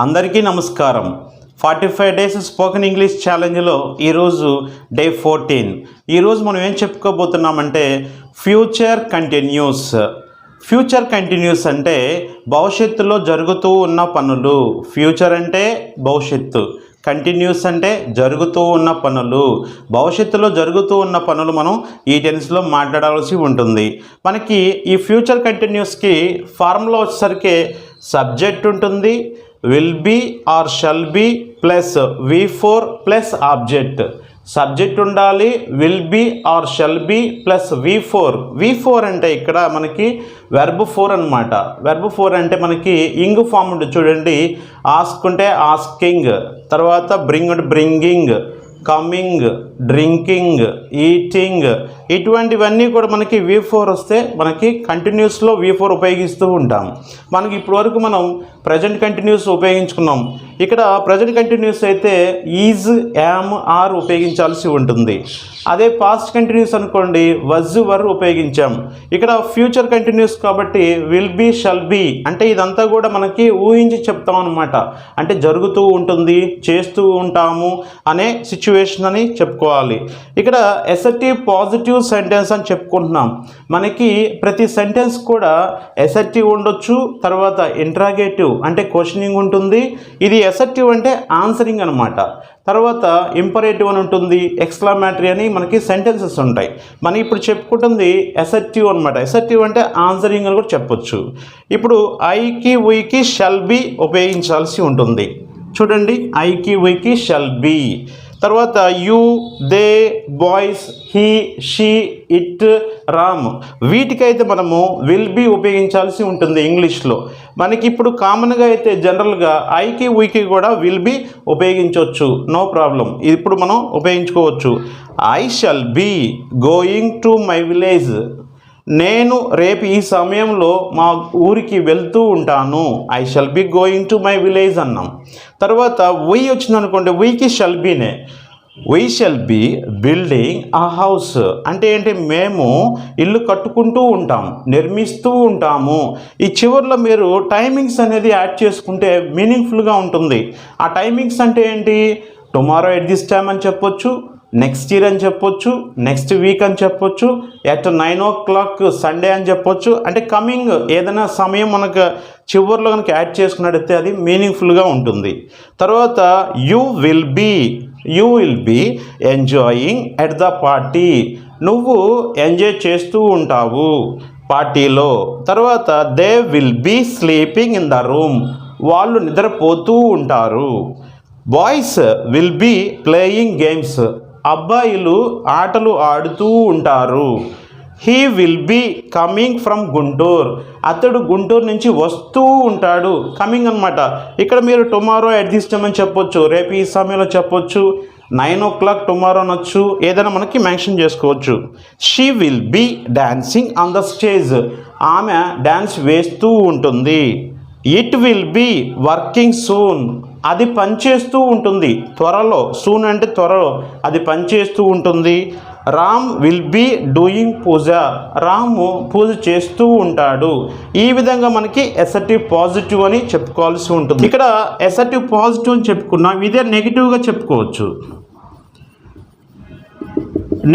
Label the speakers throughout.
Speaker 1: అందరికీ నమస్కారం. Forty five days spoken English ఛాలెంజ్లో ఈరోజు డే ఫోర్టీన్. ఈరోజు మనం ఏం చెప్పుకోబోతున్నామంటే ఫ్యూచర్ కంటిన్యూస్. ఫ్యూచర్ కంటిన్యూస్ అంటే భవిష్యత్తులో జరుగుతూ ఉన్న పనులు. ఫ్యూచర్ అంటే భవిష్యత్తు. కంటిన్యూస్ అంటే జరుగుతూ ఉన్న పనులు. భవిష్యత్తులో జరుగుతూ ఉన్న పనులు మనం ఈ టెన్స్లో మాట్లాడాల్సి ఉంటుంది. మనకి ఈ ఫ్యూచర్ కంటిన్యూస్కి ఫార్ములా వచ్చేసరికి సబ్జెక్ట్ ఉంటుంది will be or shall be plus V four plus object subject ఉండాలి will be or shall be plus V four V four అంటే ఇక్కడ మనకి వెర్బ్ ఫోర్ అనమాట వెర్బ్ ఫోర్ అంటే మనకి ఇంగ్ ఫామ్ ఉంటుంది చూడండి. ఆస్క్ ఉంటే ఆస్కింగ్ తర్వాత bring bringing coming drinking eating ఇటువంటివన్నీ కూడా మనకి వి ఫోర్ వస్తే మనకి కంటిన్యూస్లో వి ఫోర్ ఉపయోగిస్తూ ఉంటాం. మనకి ఇప్పటివరకు మనం ప్రజెంట్ కంటిన్యూస్ ఉపయోగించుకున్నాం. ఇక్కడ ప్రజెంట్ కంటిన్యూస్ అయితే ఈజ్ యామ్ ఆర్ ఉపయోగించాల్సి ఉంటుంది. అదే పాస్ట్ కంటిన్యూస్ అనుకోండి వజ్ వర్ ఉపయోగించాం. ఇక్కడ ఫ్యూచర్ కంటిన్యూస్ కాబట్టి విల్ బీ షల్ బీ అంటే ఇదంతా కూడా మనకి ఊహించి చెప్తాం అనమాట అంటే జరుగుతూ ఉంటుంది చేస్తూ ఉంటాము అనే సిచ్యువేషన్ అని చెప్పుకోవాలి. ఇక్కడ ఎసర్టివ్ పాజిటివ్ సెంటెన్స్ అని చెప్పుకుంటున్నాం. మనకి ప్రతి సెంటెన్స్ కూడా ఎసర్టివ్ ఉండొచ్చు తర్వాత ఇంట్రాగేటివ్ అంటే క్వశ్చనింగ్ ఉంటుంది. ఇది ఎసర్టివ్ అంటే ఆన్సరింగ్ అనమాట తర్వాత ఇంపరేటివ్ అని ఉంటుంది ఎక్స్క్లామేటరీ అని మనకి సెంటెన్సెస్ ఉంటాయి. మనం ఇప్పుడు చెప్పుకుంటుంది ఎసర్టివ్ అనమాట ఎసర్టివ్ అంటే ఆన్సరింగ్ అని కూడా చెప్పొచ్చు. ఇప్పుడు ఐకి ఉయికి షల్ బి ఉపయోగించాల్సి ఉంటుంది. చూడండి ఐకి వైకి షల్ బి తర్వాత you they boys he she it Ram. వీటికైతే మనము విల్ బీ ఉపయోగించాల్సి ఉంటుంది ఇంగ్లీష్లో. మనకి ఇప్పుడు కామన్గా అయితే జనరల్గా ఐకి ఉయికి కూడా విల్ బీ ఉపయోగించవచ్చు. No problem. ఇప్పుడు మనం ఉపయోగించుకోవచ్చు. I shall be going to my village. నేను రేపు ఈ సమయంలో మా ఊరికి వెళ్తూ ఉంటాను. I shall be going to my village అన్నాం. తర్వాత వై వచ్చింది అనుకోండి వైకి shall బీనే we shall be building a house అంటే ఏంటి? మేము ఇల్లు కట్టుకుంటూ ఉంటాం నిర్మిస్తూ ఉంటాము. ఈ చివరిలో మీరు టైమింగ్స్ అనేది యాడ్ చేసుకుంటే మీనింగ్ఫుల్గా ఉంటుంది. ఆ టైమింగ్స్ అంటే ఏంటి? టుమారో ఎట్ దిస్ టైం అని చెప్పొచ్చు నెక్స్ట్ ఇయర్ అని చెప్పొచ్చు నెక్స్ట్ వీక్ అని చెప్పొచ్చు at nine o'clock Sunday అని చెప్పొచ్చు. అంటే కమింగ్ ఏదైనా సమయం మనకు చివరిలో కనుక యాడ్ చేసుకున్నట్టయితే అది మీనింగ్ఫుల్గా ఉంటుంది. తర్వాత you will be you will be enjoying at the party నువ్వు ఎంజాయ్ చేస్తూ ఉంటావు పార్టీలో. తర్వాత they will be sleeping in the room వాళ్ళు నిద్రపోతూ ఉంటారు. Boys will be playing games అబ్బాయిలు ఆటలు ఆడుతూ ఉంటారు. He will be coming from Guntur అతడు గుంటూరు నుంచి వస్తూ ఉంటాడు. కమింగ్ అనమాట ఇక్కడ మీరు టుమారో ఎట్ దిస్ టైమ్ అని చెప్పొచ్చు. రేపు ఈ సమయంలో చెప్పొచ్చు. నైన్ ఓ క్లాక్ టుమారో అనొచ్చు. ఏదైనా మనకి మెన్షన్ చేసుకోవచ్చు. She will be dancing on the stage ఆమె డ్యాన్స్ వేస్తూ ఉంటుంది. It will be working soon అది పనిచేస్తూ ఉంటుంది. త్వరలో సూన్ అంటే త్వరలో అది పనిచేస్తూ ఉంటుంది. Ram will be doing puja. Ramu puja చేస్తూ ఉంటాడు. ఈ విధంగా మనకి ఎసర్టివ్ పాజిటివ్ అని చెప్పుకోవాల్సి ఉంటుంది. ఇక్కడ ఎసర్టివ్ పాజిటివ్ అని చెప్పుకున్నాం ఇదే నెగిటివ్గా చెప్పుకోవచ్చు.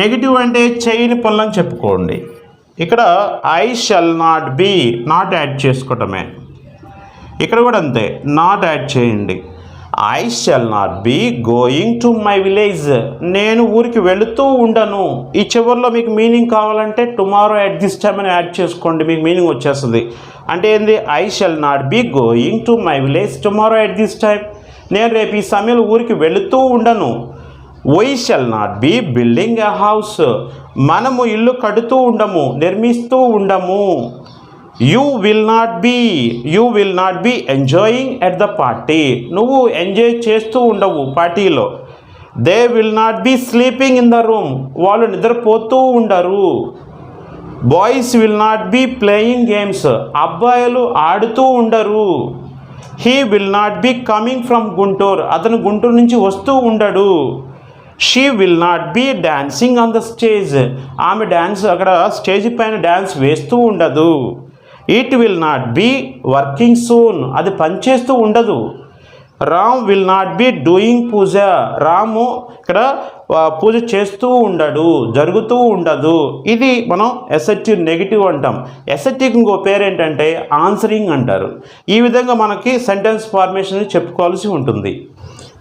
Speaker 1: నెగిటివ్ అంటే చేయని పనులని చెప్పుకోండి. ఇక్కడ I shall not be not add చేసుకోవటమే. ఇక్కడ కూడా అంతే నాట్ యాడ్ చేయండి. I shall not be going to my village నేను ఊరికి వెళుతూ ఉండను. ఈ చివరిలో మీకు మీనింగ్ కావాలంటే టుమారో ఎట్ దిస్ టైమ్ అని యాడ్ చేసుకోండి. మీకు మీనింగ్ వచ్చేస్తుంది. అంటే ఏంది? I shall not be going to my village tomorrow at this time నేను రేపు ఈ సమయంలో ఊరికి వెళుతూ ఉండను. We shall not be building a house మనము ఇల్లు కడుతూ ఉండము నిర్మిస్తూ ఉండము. You will not be you will not be enjoying at the party నువ్వు ఎంజాయ్ చేస్తూ ఉండవు పార్టీలో. They will not be sleeping in the room వాళ్ళు నిద్రపోతూ ఉండరు. Boys will not be playing games అబ్బాయిలు ఆడుతూ ఉండరు. He will not be coming from Guntur అతను గుంటూరు నుంచి వస్తూ ఉండడు. She will not be dancing on the stage ఆమె డ్యాన్స్ అక్కడ స్టేజ్ పైన డ్యాన్స్ వేస్తూ ఉండదు. It will not be working soon అది పనిచేస్తూ ఉండదు. Ram will not be doing puja. Ramu ఇక్కడ పూజ చేస్తూ ఉండడు జరుగుతూ ఉండదు. ఇది మనం ఎసెటివ్ నెగిటివ్ అంటాం. ఎసెటివ్ ఇంకో పేరు ఏంటంటే ఆన్సరింగ్ అంటారు. ఈ విధంగా మనకి సెంటెన్స్ ఫార్మేషన్ చెప్పుకోవాల్సి ఉంటుంది.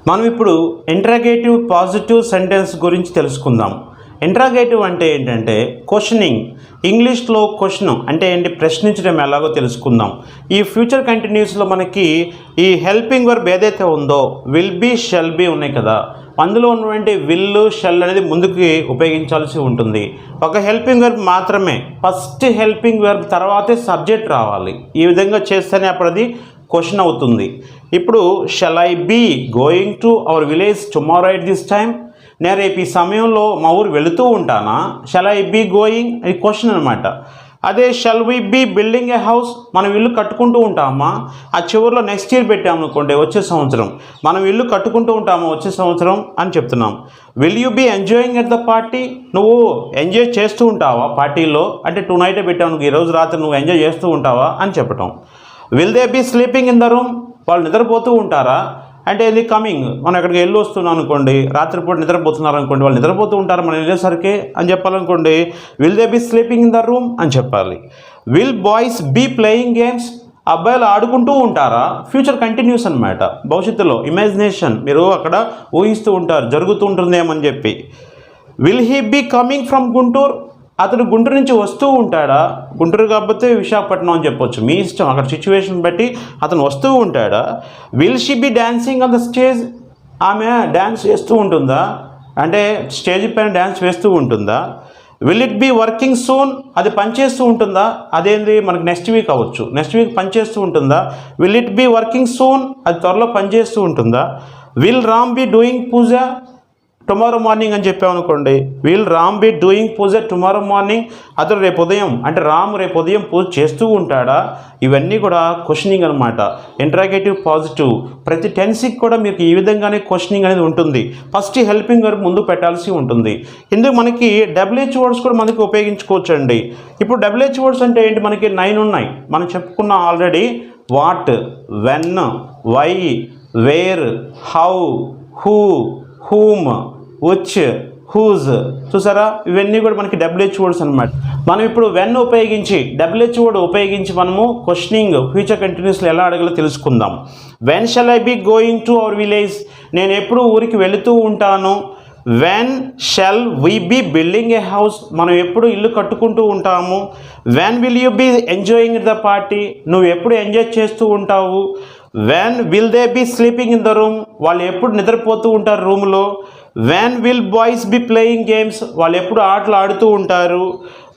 Speaker 1: మనం ఇప్పుడు ఇంట్రాగేటివ్ పాజిటివ్ సెంటెన్స్ గురించి తెలుసుకుందాం. ఇంట్రాగేటివ్ అంటే ఏంటంటే క్వశ్చనింగ్. ఇంగ్లీష్లో క్వశ్చన్ అంటే ఏంటి? ప్రశ్నించడం ఎలాగో తెలుసుకుందాం. ఈ ఫ్యూచర్ కంటిన్యూస్లో మనకి ఈ హెల్పింగ్ వర్బ్ ఏదైతే ఉందో విల్ బీ షెల్ బీ ఉన్నాయి కదా. అందులో ఉన్నటువంటి విల్లు షెల్ అనేది ముందుకి ఉపయోగించాల్సి ఉంటుంది. ఒక హెల్పింగ్ వర్బ్ మాత్రమే. ఫస్ట్ హెల్పింగ్ వర్బ్ తర్వాతే సబ్జెక్ట్ రావాలి. ఈ విధంగా చేస్తేనే అప్పుడు అది క్వశ్చన్ అవుతుంది. ఇప్పుడు shall I be going to our village tomorrow at this time నేను రేపు ఈ సమయంలో మా ఊరు వెళుతూ ఉంటానా? షల్ ఐ బీ గోయింగ్ ఈ క్వశ్చన్ అనమాట అదే shall we be building a house మనం ఇల్లు కట్టుకుంటూ ఉంటామా? ఆ చివరిలో నెక్స్ట్ ఇయర్ పెట్టామనుకోండి వచ్చే సంవత్సరం. మనం ఇల్లు కట్టుకుంటూ ఉంటామా వచ్చే సంవత్సరం అని చెప్తున్నాం. Will you be enjoying at the party నువ్వు ఎంజాయ్ చేస్తూ ఉంటావా పార్టీలో? అంటే టూ నైటే పెట్టావు ఈరోజు రాత్రి నువ్వు ఎంజాయ్ చేస్తూ ఉంటావా అని చెప్పటం. Will they be sleeping in the room వాళ్ళు నిద్రపోతూ ఉంటారా? అంటే ఇది కమింగ్ మనం ఎక్కడికి వెళ్ళి వస్తున్నాం అనుకోండి రాత్రిపూట నిద్రపోతున్నారు అనుకోండి వాళ్ళు నిద్రపోతూ ఉంటారు మనం వెళ్ళేసరికి అని చెప్పాలనుకోండి will they be sleeping in the room అని చెప్పాలి. Will boys be playing games అబ్బాయిలు ఆడుకుంటూ ఉంటారా? ఫ్యూచర్ కంటిన్యూస్ అనమాట భవిష్యత్తులో ఇమాజినేషన్ మీరు అక్కడ ఊహిస్తూ ఉంటారు జరుగుతూ ఉంటుందేమని చెప్పి. Will he be coming from Guntur అతడు గుంటూరు నుంచి వస్తూ ఉంటాడా? గుంటూరు కాకపోతే విశాఖపట్నం అని చెప్పొచ్చు. మీ ఇష్టం. అక్కడ సిచ్యువేషన్ బట్టి అతను వస్తూ ఉంటాడా? Will she be dancing on the stage ఆమె డ్యాన్స్ చేస్తూ ఉంటుందా? అంటే స్టేజ్ పైన డ్యాన్స్ వేస్తూ ఉంటుందా? Will it be working soon అది పనిచేస్తూ ఉంటుందా? అదేంది? మనకి నెక్స్ట్ వీక్ అవ్వచ్చు. నెక్స్ట్ వీక్ పనిచేస్తూ ఉంటుందా? Will it be working soon అది త్వరలో పనిచేస్తూ ఉంటుందా? Will Ram be doing puja? Tomorrow morning అని చెప్పామనుకోండి will Ram be doing puja tomorrow morning అతను రేపు ఉదయం అంటే రామ్ రేపు ఉదయం పూజ చేస్తూ ఉంటాడా? ఇవన్నీ కూడా క్వశ్చనింగ్ అనమాట ఇంట్రాగేటివ్ పాజిటివ్ ప్రతి టెన్స్కి కూడా మీకు ఈ విధంగానే క్వశ్చనింగ్ అనేది ఉంటుంది. ఫస్ట్ హెల్పింగ్ వరకు ముందు పెట్టాల్సి ఉంటుంది. ఇందుకు మనకి డబ్ల్యూహెచ్ వర్డ్స్ కూడా మనకి ఉపయోగించుకోవచ్చు అండి ఇప్పుడు డబ్ల్యూహెచ్ వర్డ్స్ అంటే ఏంటి? మనకి నైన్ ఉన్నాయి. మనం చెప్పుకున్నాం already what when why where how who whom which whose చూసారా? ఇవన్నీ కూడా మనకి డబ్ల్యూహెచ్ వర్డ్స్ అనమాట మనం ఇప్పుడు వెన్ ఉపయోగించి డబ్ల్యూహెచ్ వర్డ్ ఉపయోగించి మనము క్వశ్చనింగ్ ఫ్యూచర్ కంటిన్యూస్లో ఎలా అడగాలో తెలుసుకుందాం. When shall I be going to our village నేను ఎప్పుడు ఊరికి వెళుతూ ఉంటాను? When shall we be building a house మనం ఎప్పుడు ఇల్లు కట్టుకుంటూ ఉంటాము? When will you be enjoying the party నువ్వు ఎప్పుడు ఎంజాయ్ చేస్తూ ఉంటావు? When will they be sleeping in the room వాళ్ళు ఎప్పుడు నిద్రపోతూ ఉంటారు రూమ్లో when will boys be playing games వాళ్ళు ఎప్పుడు ఆటలు ఆడుతూ ఉంటారు?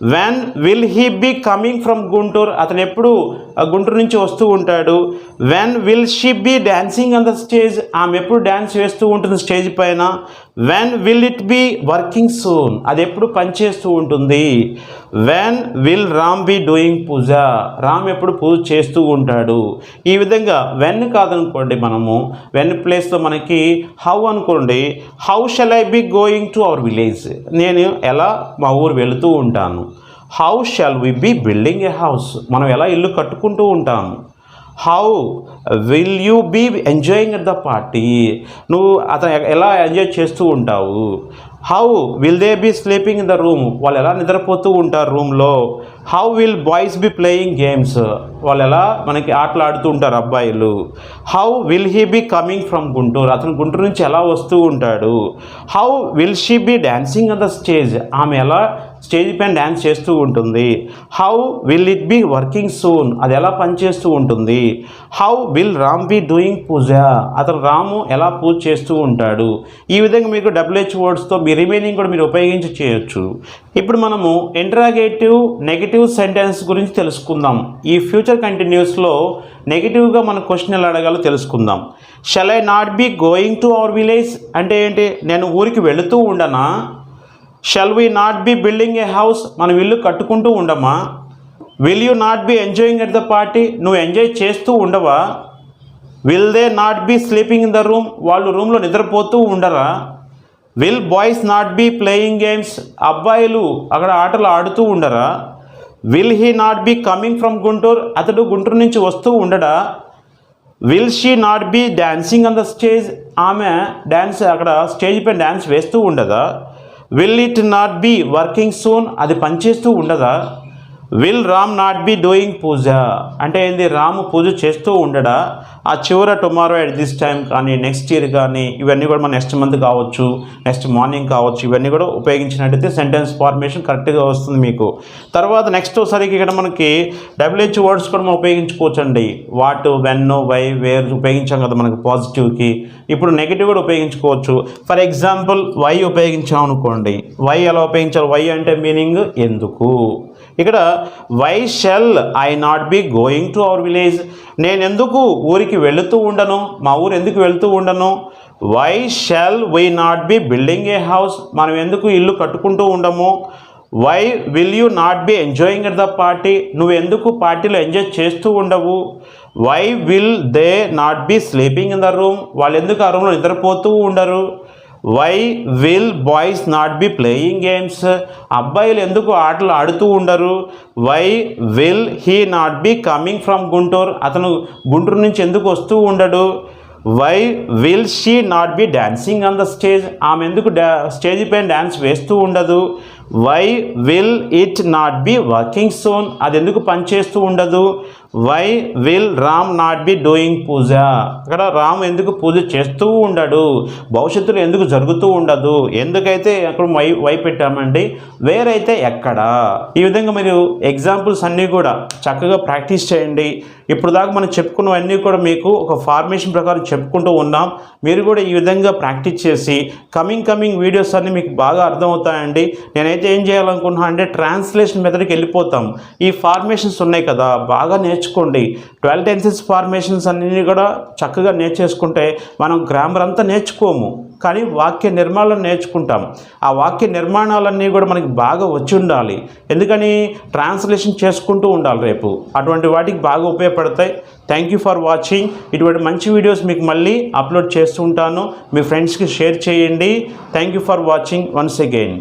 Speaker 1: When will he be coming from Guntur అతను ఎప్పుడు ఆ గుంటూరు నుంచి వస్తూ ఉంటాడు. When will she be dancing on the stage ఆమె ఎప్పుడు డ్యాన్స్ వేస్తూ ఉంటుంది స్టేజ్ పైన. When will it be working soon అది ఎప్పుడు పనిచేస్తూ ఉంటుంది. When will Ram be doing puja? Ram ఎప్పుడు పూజ చేస్తూ ఉంటాడు. ఈ విధంగా వెన్ కాదనుకోండి మనము. వెన్ ప్లేస్లో మనకి హౌ అనుకోండి. How shall I be going to our village నేను ఎలా మా ఊరు వెళుతూ ఉంటాను. How shall we be building a house మనం ఎలా ఇల్లు కట్టుకుంటూ ఉంటాం? How will you be enjoying at the party నువ్వు అతను ఎలా ఎంజాయ్ చేస్తూ ఉంటావు? How will they be sleeping in the room వాళ్ళు ఎలా నిద్రపోతూ ఉంటారు రూమ్లో how will boys be playing games వాళ్ళు ఎలా మనకి ఆటలు ఆడుతూ ఉంటారు అబ్బాయిలు? How will he be coming from Guntur? అతను గుంటూరు నుంచి ఎలా వస్తూ ఉంటాడు? How will she be dancing on the stage ఆమె ఎలా స్టేజ్ పైన డ్యాన్స్ చేస్తూ ఉంటుంది. How will it be working soon అది ఎలా పనిచేస్తూ ఉంటుంది? How will Ram be doing puja? అతను రాము ఎలా పూజ చేస్తూ ఉంటాడు? ఈ విధంగా మీకు డబ్ల్యూహెచ్ వర్డ్స్తో మీ రిమైనింగ్ కూడా మీరు ఉపయోగించి చేయొచ్చు. ఇప్పుడు మనము ఇంటరాగేటివ్ నెగిటివ్ సెంటెన్స్ గురించి తెలుసుకుందాం. ఈ ఫ్యూచర్ కంటిన్యూస్లో నెగిటివ్గా మన క్వశ్చన్ ఎలా అడగాలో తెలుసుకుందాం. Shall I not be going to our village అంటే ఏంటి? నేను ఊరికి వెళుతూ ఉండనా? Shall we not be building a house మనం ఇల్లు కట్టుకుంటూ ఉండమా? Will you not be enjoying at the party నువ్వు ఎంజాయ్ చేస్తూ ఉండవా? Will they not be sleeping in the room వాళ్ళు రూమ్లో నిద్రపోతూ ఉండరా? Will boys not be playing games అబ్బాయిలు అక్కడ ఆటలు ఆడుతూ ఉండరా? Will he not be coming from Guntur? అతడు గుంటూరు నుంచి వస్తూ ఉండడా? Will she not be dancing on the stage ఆమె డ్యాన్స్ అక్కడ స్టేజ్ పైన డ్యాన్స్ వేస్తూ ఉండదా? Will it not be working soon అది పనిచేస్తూ ఉండదా will Ram not be doing puja అంటే ఏంది? రాము పూజ చేస్తూ ఉండడా? ఆ చివర టుమారో ఎట్ దిస్ టైం కానీ నెక్స్ట్ ఇయర్ కానీ ఇవన్నీ కూడా మన నెక్స్ట్ మంత్ కావచ్చు నెక్స్ట్ మార్నింగ్ కావచ్చు ఇవన్నీ కూడా ఉపయోగించినట్టయితే సెంటెన్స్ ఫార్మేషన్ కరెక్ట్గా వస్తుంది మీకు. తర్వాత నెక్స్ట్ సరికి ఇక్కడ మనకి డబ్ల్యూహెచ్ వర్డ్స్ కూడా మనం ఉపయోగించుకోవచ్చు అండి వాట్ వెన్ వై వేర్ ఉపయోగించాం కదా మనకి పాజిటివ్కి ఇప్పుడు నెగిటివ్ కూడా ఉపయోగించుకోవచ్చు. ఫర్ ఎగ్జాంపుల్ వై ఉపయోగించాం అనుకోండి. వై ఎలా ఉపయోగించాలి? వై అంటే మీనింగ్ ఎందుకు? ఇక్కడ why shall I not be going to our village నేను ఎందుకు ఊరికి వెళుతూ ఉండను? మా ఊరు ఎందుకు వెళ్తూ ఉండను? Why shall why not be building a house మనం ఎందుకు ఇల్లు కట్టుకుంటూ ఉండము? Why will you not be enjoying at the party నువ్వు ఎందుకు పార్టీలో ఎంజాయ్ చేస్తూ ఉండవు? Why will they not be sleeping in the room వాళ్ళు ఎందుకు ఆ రూమ్లో నిద్రపోతూ ఉండరు? Why will boys not be playing games అబ్బాయిలు ఎందుకు ఆటలు ఆడుతూ ఉండరు? Why will he not be coming from Guntur? అతను గుంటూరు నుంచి ఎందుకు వస్తూ ఉండడు? Why will she not be dancing on the stage ఆమె ఎందుకు డా స్టేజ్ పైన డ్యాన్స్ వేస్తూ ఉండదు? Why will it not be working soon అది ఎందుకు పనిచేస్తూ ఉండదు? Why will Ram not be doing puja అక్కడ రామ్ ఎందుకు పూజ చేస్తూ ఉండడు? భవిష్యత్తులో ఎందుకు జరుగుతూ ఉండదు? ఎందుకైతే అక్కడ వై వై పెట్టామండి? వేరైతే ఎక్కడ? ఈ విధంగా మీరు ఎగ్జాంపుల్స్ అన్నీ కూడా చక్కగా ప్రాక్టీస్ చేయండి. ఇప్పుడు దాకా మనం చెప్పుకున్నవన్నీ కూడా మీకు ఒక ఫార్మేషన్ ప్రకారం చెప్పుకుంటూ ఉన్నాం. మీరు కూడా ఈ విధంగా ప్రాక్టీస్ చేసి కమింగ్ కమింగ్ వీడియోస్ అన్నీ మీకు బాగా అర్థమవుతాయండి. నేనైతే ఏం చేయాలనుకుంటున్నా అంటే ట్రాన్స్లేషన్ మెథడ్కి వెళ్ళిపోతాం. ఈ ఫార్మేషన్స్ ఉన్నాయి కదా బాగా నేర్చుకోండి. ట్వెల్వ్ టెన్సెస్ ఫార్మేషన్స్ అన్నీ కూడా చక్కగా నేర్చేసుకుంటే మనం గ్రామర్ అంతా నేర్చుకోము. కానీ వాక్య నిర్మాణం నేర్చుకుంటాం. ఆ వాక్య నిర్మాణాలన్నీ కూడా మనకి బాగా వచ్చి ఉండాలి. ఎందుకని? ట్రాన్స్లేషన్ చేసుకుంటూ ఉండాలి రేపు. అటువంటి వాటికి బాగా ఉపయోగపడతాయి. థ్యాంక్ యూ ఫర్ వాచింగ్ ఇటువంటి మంచి వీడియోస్ మీకు మళ్ళీ అప్లోడ్ చేస్తూ ఉంటాను. మీ ఫ్రెండ్స్కి షేర్ చేయండి. Thank you for watching once again